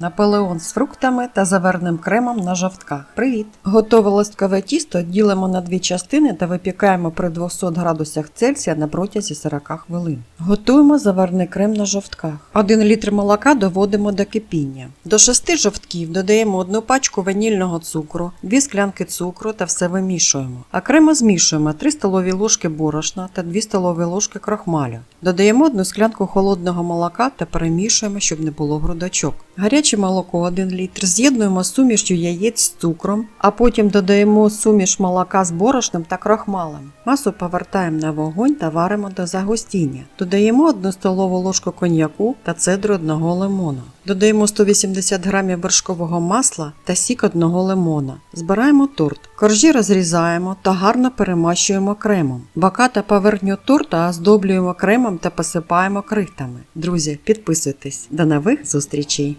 Наполеон з фруктами та заварним кремом на жовтках. Привіт! Готове листкове тісто ділимо на дві частини та випікаємо при 200 градусах Цельсія на протязі 40 хвилин. Готуємо заварний крем на жовтках. 1 літр молока доводимо до кипіння. До 6 жовтків додаємо одну пачку ванільного цукру, 2 склянки цукру та все вимішуємо. Окремо змішуємо 3 столові ложки борошна та 2 столові ложки крохмалю. Додаємо одну склянку холодного молока та перемішуємо, щоб не було грудочок. Гаряче молоко 1 літр з'єднуємо з сумішю яєць з цукром, а потім додаємо суміш молока з борошном та крохмалем. Масу повертаємо на вогонь та варимо до загустіння. Додаємо 1 столову ложку коньяку та цедру одного лимона. Додаємо 180 грамів вершкового масла та сік одного лимона. Збираємо торт. Коржі розрізаємо та гарно перемащуємо кремом. Бока та поверхню торта оздоблюємо кремом та посипаємо крихтами. Друзі, підписуйтесь. До нових зустрічей!